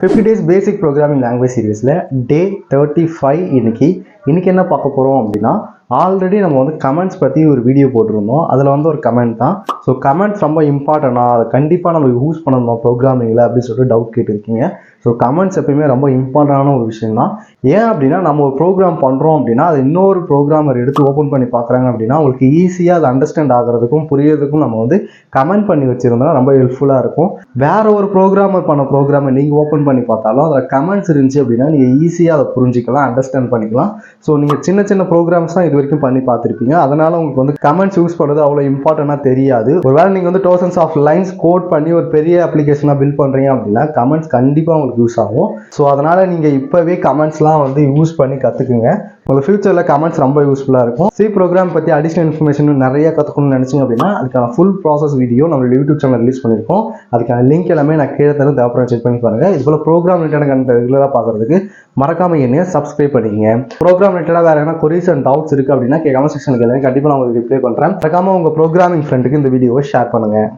Fifty days basic programming language சீரீஸில் day thirty five இன்னைக்கு இன்றைக்கி என்ன பார்க்க போகிறோம் அப்படின்னா ஆல்ரெடி நம்ம வந்து கமெண்ட்ஸ் பற்றி ஒரு வீடியோ போட்டிருந்தோம். அதில் வந்து ஒரு கமெண்ட் தான். ஸோ கமெண்ட்ஸ் ரொம்ப இம்பார்ட்டனா அதை கண்டிப்பாக நம்ம யூஸ் பண்ணணும் ப்ரோக்ராமிங்கில் அப்படின்னு சொல்லிட்டு டவுட் கேட்டிருக்கீங்க. ஸோ கமெண்ட்ஸ் எப்பயுமே ரொம்ப இம்பார்ட்டண்டான ஒரு விஷயம் தான். ஏன் அப்படின்னா நம்ம ஒரு ப்ரோக்ராம் பண்ணுறோம் அப்படின்னா அது இன்னொரு ப்ரோக்ராமர் எடுத்து ஓப்பன் பண்ணி பார்க்குறாங்க அப்படின்னா உங்களுக்கு ஈஸியாக அது அண்டர்ஸ்டாண்ட் ஆகிறதுக்கும் புரியறதுக்கும் நம்ம வந்து கமெண்ட் பண்ணி வச்சுருந்தா ரொம்ப ஹெல்ப்ஃபுல்லாக இருக்கும். வேற ஒரு ப்ரோக்ராமர் பண்ண ப்ரோக்ராமை நீங்கள் ஓப்பன் பண்ணி பார்த்தாலும் அதில் கமெண்ட்ஸ் இருந்துச்சு அப்படின்னா நீங்கள் ஈஸியாக அதை புரிஞ்சிக்கலாம் அண்டர்ஸ்டாண்ட் பண்ணிக்கலாம். ஸோ நீங்கள் சின்ன சின்ன ப்ரோக்ராம்ஸ் தான் இது வரைக்கும் பண்ணி பார்த்துருப்பீங்க. அதனால உங்களுக்கு வந்து கமெண்ட்ஸ் யூஸ் பண்ணுறது அவ்வளோ இம்பார்ட்டண்ட்டாக தெரியாது. ஒருவேளை நீங்கள் வந்து தௌசண்ட்ஸ் ஆஃப் லைன்ஸ் கோட் பண்ணி ஒரு பெரிய அப்ளிகேஷனாக பில்ட் பண்ணுறீங்க அப்படின்னா கமெண்ட்ஸ் கண்டிப்பாக உங்களுக்கு யூஸ் ஆகும். ஸோ அதனால் நீங்கள் இப்போவே கமெண்ட்ஸ்லாம் வந்து யூஸ் பண்ணி கற்றுக்குங்க உங்களுக்கு ஃபியூச்சரில் கமெண்ட்ஸ் ரொம்ப யூஸ்ஃபுல்லாக இருக்கும். சி ப்ரோக்ராம் பற்றி அடிஷனல் இன்ஃபர்மேஷன் நிறைய கற்றுக்கணும்னு நினச்சிங்க அப்படின்னா அதுக்கான ஃபுல் ப்ராசஸ் வீடியோ நம்ம யூடியூப் சேனல் ரிலீஸ் பண்ணியிருக்கோம். அதுக்கான லிங்க் எல்லாமே நான் கீழே தரும் தேவைப்படம் செக் பண்ணி பாருங்கள் இது போல் ப்ரோக்ராம் ரிலேட்டட் கண்ட ரெகுலராக பார்க்குறதுக்கு மறக்காம என்னைய சப்ஸ்கிரைப் பண்ணிக்கங்க. ப்ரோக்ராம் ரிலேட்டடாக வேறு என்ன கொரிஸ் அண்ட் டவுட்ஸ் இருக்குது அப்படின்னா கமெண்ட் செக்ஷனுக்கு எல்லாமே கண்டிப்பாக நான் உங்களுக்கு ரிப்ளை பண்ணுறேன் மறக்காமல் உங்கள் ப்ரோக்ராமிங் ஃப்ரெண்டுக்கு இந்த வீடியோவை ஷேர் பண்ணுங்கள்